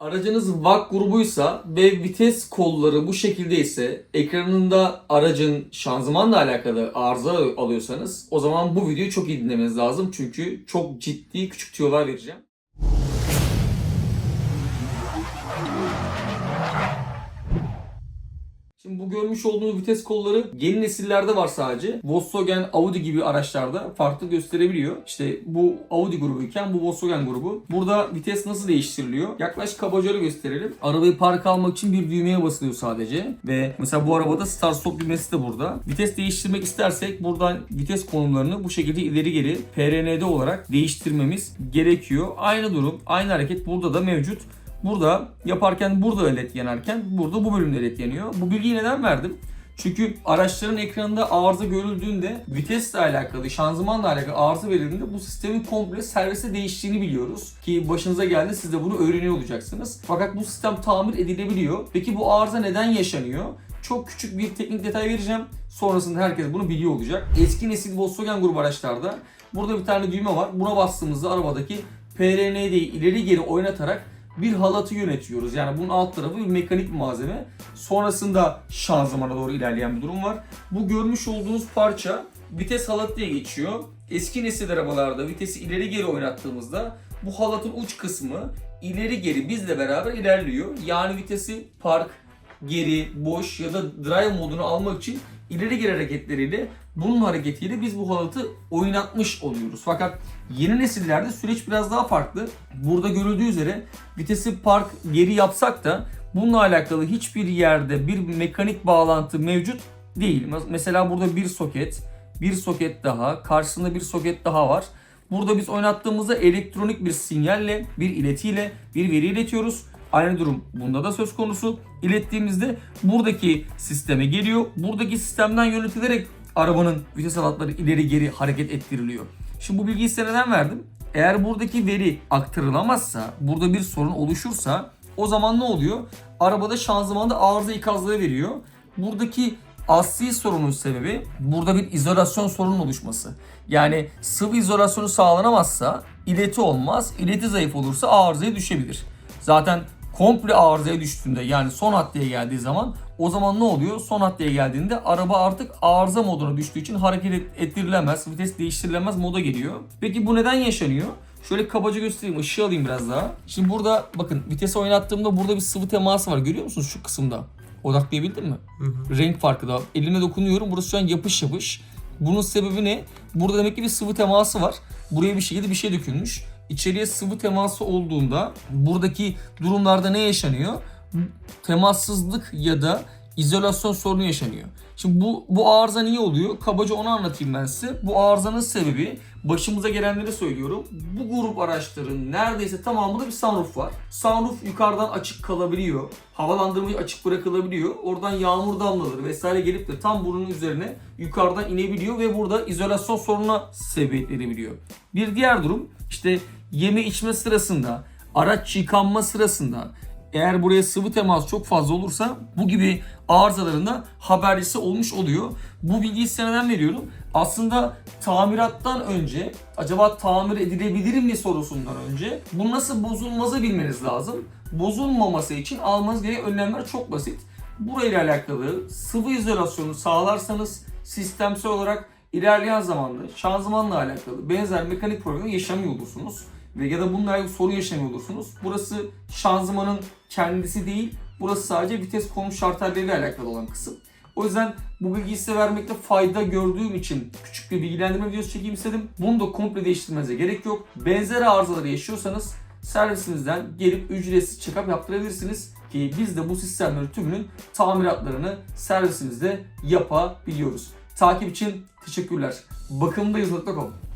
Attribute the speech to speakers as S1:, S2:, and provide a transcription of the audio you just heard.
S1: Aracınız VAK grubuysa ve vites kolları bu şekilde ise ekranında aracın şanzımanla alakalı arıza alıyorsanız o zaman bu videoyu çok iyi dinlemeniz lazım. Çünkü çok ciddi küçük tüyolar vereceğim. Şimdi bu görmüş olduğunuz vites kolları yeni nesillerde var sadece. Volkswagen, Audi gibi araçlarda farklı gösterebiliyor. İşte bu Audi grubuyken bu Volkswagen grubu. Burada vites nasıl değiştiriliyor? Yaklaş kabaca öyle gösterelim. Arabayı park almak için bir düğmeye basılıyor sadece. Ve mesela bu arabada start stop düğmesi de burada. Vites değiştirmek istersek buradan vites konumlarını bu şekilde ileri geri PRN'de olarak değiştirmemiz gerekiyor. Aynı durum, aynı hareket burada da mevcut. Burada yaparken burada led yanarken burada bu bölümde led yanıyor. Bu bilgiyi neden verdim? Çünkü araçların ekranında arıza görüldüğünde vitesle alakalı, şanzımanla alakalı arıza verildiğinde bu sistemin komple servise değiştiğini biliyoruz. Ki başınıza geldi siz de bunu öğreniyor olacaksınız. Fakat bu sistem tamir edilebiliyor. Peki bu arıza neden yaşanıyor? Çok küçük bir teknik detay vereceğim. Sonrasında herkes bunu biliyor olacak. Eski nesil Volkswagen grubu araçlarda burada bir tane düğme var. Buna bastığımızda arabadaki PRN'yi ileri geri oynatarak bir halatı yönetiyoruz. Yani bunun alt tarafı bir mekanik malzeme. Sonrasında şanzımana doğru ilerleyen bir durum var. Bu görmüş olduğunuz parça vites halatı diye geçiyor. Eski nesil arabalarda vitesi ileri geri oynattığımızda bu halatın uç kısmı ileri geri bizle beraber ilerliyor. Yani vitesi park, geri, boş ya da drive modunu almak için ileri geri hareketleriyle bunun hareketiyle biz bu halatı oynatmış oluyoruz. Fakat yeni nesillerde süreç biraz daha farklı. Burada görüldüğü üzere vitesi park geri yapsak da bununla alakalı hiçbir yerde bir mekanik bağlantı mevcut değil. Mesela burada bir soket, bir soket daha, karşısında bir soket daha var. Burada biz oynattığımızda elektronik bir sinyalle, bir iletiyle bir veri iletiyoruz. Aynı durum bunda da söz konusu. İlettiğimizde buradaki sisteme geliyor. Buradaki sistemden yönetilerek arabanın vites halatları ileri geri hareket ettiriliyor. Şimdi bu bilgiyi size neden verdim? Eğer buradaki veri aktarılamazsa, burada bir sorun oluşursa o zaman ne oluyor? Arabada şanzımanda arıza ikazları veriyor. Buradaki asli sorunun sebebi burada bir izolasyon sorunun oluşması. Yani sıvı izolasyonu sağlanamazsa ileti olmaz. İleti zayıf olursa arızaya düşebilir. Zaten komple arızaya düştüğünde yani son haddeye geldiği zaman o zaman ne oluyor? Son haddeye geldiğinde araba artık arıza moduna düştüğü için hareket et- ettirilemez, vites değiştirilemez moda geliyor. Peki bu neden yaşanıyor? Şöyle kabaca göstereyim, ışığı alayım biraz daha. Şimdi burada bakın vitesi oynattığımda burada bir sıvı teması var. Görüyor musunuz şu kısımda? Odaklayabildin mi? Renk farkı da. Elime dokunuyorum. Burası şu an yapış yapış. Bunun sebebi ne? Burada demek ki bir sıvı teması var. Buraya bir şekilde bir şey dökülmüş. İçeriye sıvı teması olduğunda buradaki durumlarda ne yaşanıyor? Temassızlık ya da izolasyon sorunu yaşanıyor. Şimdi bu, bu arıza niye oluyor? Kabaca onu anlatayım ben size. Bu arızanın sebebi başımıza gelenleri söylüyorum. Bu grup araçların neredeyse tamamında bir sunroof var. Sunroof yukarıdan açık kalabiliyor. Havalandırmayı açık bırakılabiliyor. Oradan yağmur damlaları vesaire gelip de tam burnun üzerine yukarıdan inebiliyor ve burada izolasyon sorununa sebebiyet verebiliyor. Bir diğer durum işte yeme içme sırasında, araç yıkanma sırasında eğer buraya sıvı temas çok fazla olursa bu gibi arızalarında habercisi olmuş oluyor. Bu bilgiyi size neden veriyorum? Aslında tamirattan önce acaba tamir edilebilir mi sorusundan önce bu nasıl bozulmazı bilmeniz lazım. Bozulmaması için almanız gereken önlemler çok basit. Burayla alakalı sıvı izolasyonu sağlarsanız sistemsel olarak ilerleyen zamanda şanzımanla alakalı benzer mekanik problemi yaşamıyor olursunuz ya da bununla alakalı sorun yaşamıyor olursunuz. Burası şanzımanın kendisi değil, burası sadece vites konum şarterleriyle alakalı olan kısım. O yüzden bu bilgiyi size vermekte fayda gördüğüm için küçük bir bilgilendirme videosu çekeyim istedim. Bunu da komple değiştirmenize gerek yok. Benzer arızaları yaşıyorsanız servisimizden gelip ücretsiz check-up yaptırabilirsiniz ki biz de bu sistemlerin tümünün tamiratlarını servisimizde yapabiliyoruz. Takip için teşekkürler. Bakımdayız.com